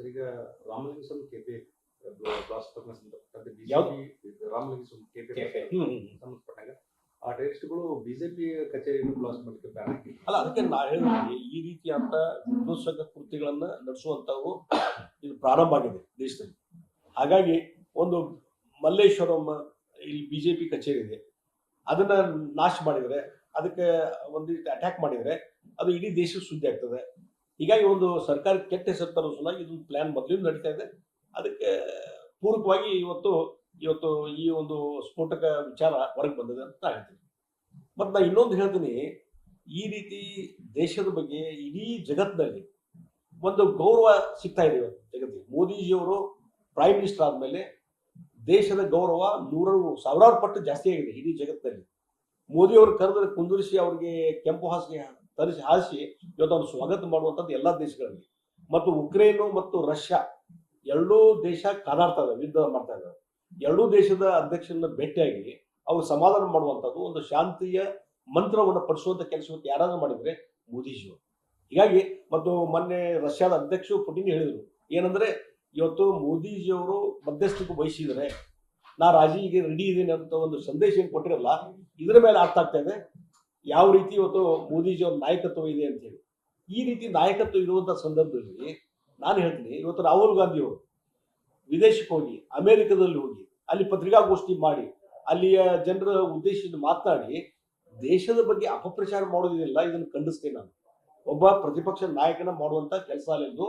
Sir ಈಗ Ramalingaswamy ಕೆಪೆ blast ಪ್ರಕರಣ ಸಂಬಂಧಪಟ್ಟಂತೆ? ಬಿಜೆಪಿ ರಾಮಲಿಂಗಸ್ವಾಮಿ ಕೆಪಿ. ಸಂಬಂಧಪಟ್ಟಾಗ. ಆ ಟೆರರಿಸ್ಟ್ಗಳು ಬಿಜೆಪಿ ಕಚೇರಿಯನ್ನು ಬ್ಲಾಸ್ಟ್ ಮಾಡಲಿಕ್ಕೆ ಬ್ಯಾನ್ ಹಾಕಿ ಅಲ್ಲ ಅದಕ್ಕೆ ನಾ ಹೇಳಿದ್ರೆ ಈ ರೀತಿಯಾದ ವಿಧ್ವಂಸಕ ಕೃತಿಗಳನ್ನ ನಡೆಸುವಂತವು ಇದು ಪ್ರಾರಂಭ ಆಗಿದೆ ದೇಶದಲ್ಲಿ. ಹಾಗಾಗಿ ಒಂದು ಮಲ್ಲೇಶ್ವರಂ ಇಲ್ಲಿ ಬಿಜೆಪಿ ಕಚೇರಿ ಇದೆ. ಅದನ್ನ ನಾಶ ಮಾಡಿದರೆ ಅದಕ್ಕೆ ಒಂದು ಅಟ್ಯಾಕ್ ಮಾಡಿದ್ರೆ ಅದು ಇಡೀ ದೇಶಕ್ಕೆ ಸುದ್ದಿ ಆಗ್ತದೆ. ಹೀಗಾಗಿ ಒಂದು ಸರ್ಕಾರ ಕೆಟ್ಟ ಹೆಸರು ತರೋ ಸಲುವಾಗಿ ಇದೊಂದು ಪ್ಲಾನ್ ಮೊದಲಿಂದ ನಡೀತಾ ಇದೆ. ಅದಕ್ಕೆ ಪೂರಕವಾಗಿ ಇವತ್ತು ಇವತ್ತು ಈ ಒಂದು ಸ್ಫೋಟಕ ವಿಚಾರ ಹೊರಗೆ ಬಂದಿದೆ ಅಂತ ಹೇಳ್ತೀನಿ. ಮತ್ತು ನಾನು ಇನ್ನೊಂದು ಹೇಳ್ತೀನಿ, ಈ ರೀತಿ ದೇಶದ ಬಗ್ಗೆ ಇಡೀ ಜಗತ್ತಿನಲ್ಲಿ ಒಂದು ಗೌರವ ಸಿಗ್ತಾ ಇದೆ ಇವತ್ತು ಜಗತ್ತಿಗೆ. ಮೋದಿಜಿಯವರು ಪ್ರೈಮ್ ಮಿನಿಸ್ಟರ್ ಆದಮೇಲೆ ದೇಶದ ಗೌರವ ನೂರಾರು, ಸಾವಿರಾರು ಪಟ್ಟು ಜಾಸ್ತಿ ಆಗಿದೆ ಇಡೀ ಜಗತ್ತಿನಲ್ಲಿ. ಮೋದಿ ಅವರು ಕರೆದ್ರೆ ಕುಂದುರಿಸಿ ಅವ್ರಿಗೆ ಕೆಂಪು ಹಾಸಿಗೆ ತರಿಸಿ ಹಾಸಿ ಇವತ್ತು ಅವ್ರು ಸ್ವಾಗತ ಮಾಡುವಂಥದ್ದು ಎಲ್ಲ ದೇಶಗಳಲ್ಲಿ. ಮತ್ತು ಉಕ್ರೇನು ಮತ್ತು ರಷ್ಯಾ ಎರಡೂ ದೇಶ ಕಾದಾಡ್ತಾ ಇದಾವೆ, ಯುದ್ಧ ಮಾಡ್ತಾ ಇದ್ದಾವೆ ಎರಡೂ ದೇಶದ ಅಧ್ಯಕ್ಷರನ್ನ ಭೇಟಿಯಾಗಿ ಅವ್ರು ಸಮಾಧಾನ ಮಾಡುವಂಥದ್ದು ಒಂದು ಶಾಂತಿಯ ಮಂತ್ರವನ್ನು ಪಡಿಸುವಂತ ಕೆಲಸವನ್ನು ಯಾರಾದ್ರೂ ಮಾಡಿದ್ರೆ ಮೋದಿಜಿಯವರು ಹೀಗಾಗಿ ಮತ್ತು ಮೊನ್ನೆ ರಷ್ಯಾದ ಅಧ್ಯಕ್ಷರು ಪುಟಿನ್ ಹೇಳಿದರು, ಏನಂದ್ರೆ ಇವತ್ತು ಮೋದಿಜಿಯವರು ಮಧ್ಯಸ್ಥಿಕೆ ವಹಿಸಿದರೆ ನಾ ರಾಜಿಗೆ ರೆಡಿ ಇದ್ದೀನಿ ಅಂತ ಒಂದು ಸಂದೇಶ ಏನು ಕೊಟ್ಟಿರಲ್ಲ, ಇದರ ಮೇಲೆ ಅರ್ಥ ಆಗ್ತಾ ಇದೆ. ಯಾವ ರೀತಿ ಇವತ್ತು ಮೋದಿಜಿಯವ್ರ ನಾಯಕತ್ವ ಇದೆ ಅಂತ ಹೇಳಿ. ಈ ರೀತಿ ನಾಯಕತ್ವ ಇರುವಂತಹ ಸಂದರ್ಭದಲ್ಲಿ ನಾನು ಹೇಳ್ತೀನಿ, ಇವತ್ತು ರಾಹುಲ್ ಗಾಂಧಿ ಅವರು ವಿದೇಶಕ್ಕೆ ಹೋಗಿ, ಅಮೆರಿಕದಲ್ಲಿ ಹೋಗಿ, ಅಲ್ಲಿ ಪತ್ರಿಕಾಗೋಷ್ಠಿ ಮಾಡಿ, ಅಲ್ಲಿಯ ಜನರ ಉದ್ದೇಶದಿಂದ ಮಾತನಾಡಿ, ದೇಶದ ಬಗ್ಗೆ ಅಪಪ್ರಚಾರ ಮಾಡೋದಿಲ್ಲ ಇದನ್ನು ಖಂಡಿಸ್ತೇನೆ ನಾನು. ಒಬ್ಬ ಪ್ರತಿಪಕ್ಷ ನಾಯಕನ ಮಾಡುವಂತ ಕೆಲಸ ಅಲ್ಲೆಂದು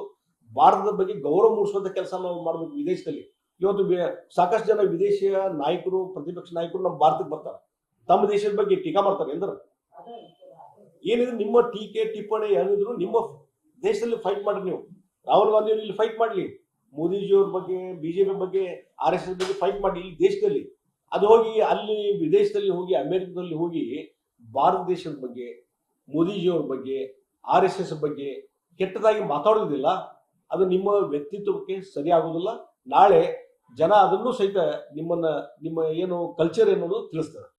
ಭಾರತದ ಬಗ್ಗೆ ಗೌರವ ಮೂಡಿಸುವಂತ ಕೆಲಸ ನಾವು ಮಾಡಬೇಕು ವಿದೇಶದಲ್ಲಿ. ಇವತ್ತು ಸಾಕಷ್ಟು ಜನ ವಿದೇಶಿಯ ನಾಯಕರು, ಪ್ರತಿಪಕ್ಷ ನಾಯಕರು ನಮ್ಮ ಭಾರತಕ್ಕೆ ಬರ್ತಾರೆ. ತಮ್ಮ ದೇಶದ ಬಗ್ಗೆ ಟೀಕಾ ಮಾಡ್ತಾರೆ ಎಂದ್ರ. ಏನಿದ್ರು ನಿಮ್ಮ ಟೀಕೆ, ಟಿಪ್ಪಣಿ ಏನಿದ್ರು ನಿಮ್ಮ ದೇಶದಲ್ಲಿ ಫೈಟ್ ಮಾಡ್ರಿ ನೀವು. ರಾಹುಲ್ ಗಾಂಧಿ ಇಲ್ಲಿ ಫೈಟ್ ಮಾಡ್ಲಿ. ಮೋದಿಜಿಯವ್ರ ಬಗ್ಗೆ, ಬಿಜೆಪಿ ಬಗ್ಗೆ ಆರ್ ಎಸ್ ಎಸ್ ಬಗ್ಗೆ ಫೈಟ್ ಮಾಡಿ ಇಲ್ಲಿ ದೇಶದಲ್ಲಿ. ಅದು ಹೋಗಿ ಅಲ್ಲಿ ವಿದೇಶದಲ್ಲಿ ಹೋಗಿ, ಅಮೆರಿಕದಲ್ಲಿ ಹೋಗಿ ಭಾರತ ದೇಶದ ಬಗ್ಗೆ ಮೋದಿಜಿಯವ್ರ ಬಗ್ಗೆ ಆರ್ ಎಸ್ ಎಸ್ ಬಗ್ಗೆ ಕೆಟ್ಟದಾಗಿ ಮಾತಾಡೋದಿಲ್ಲ. ಅದು ನಿಮ್ಮ ವ್ಯಕ್ತಿತ್ವಕ್ಕೆ ಸರಿ ಆಗೋದಿಲ್ಲ. ನಾಳೆ ಜನ ಅದನ್ನು ಸಹಿತ ನಿಮ್ಮನ್ನ, ನಿಮ್ಮ ಏನು ಕಲ್ಚರ್ ಎನ್ನುವುದು ತಿಳಿಸ್ತಾರೆ.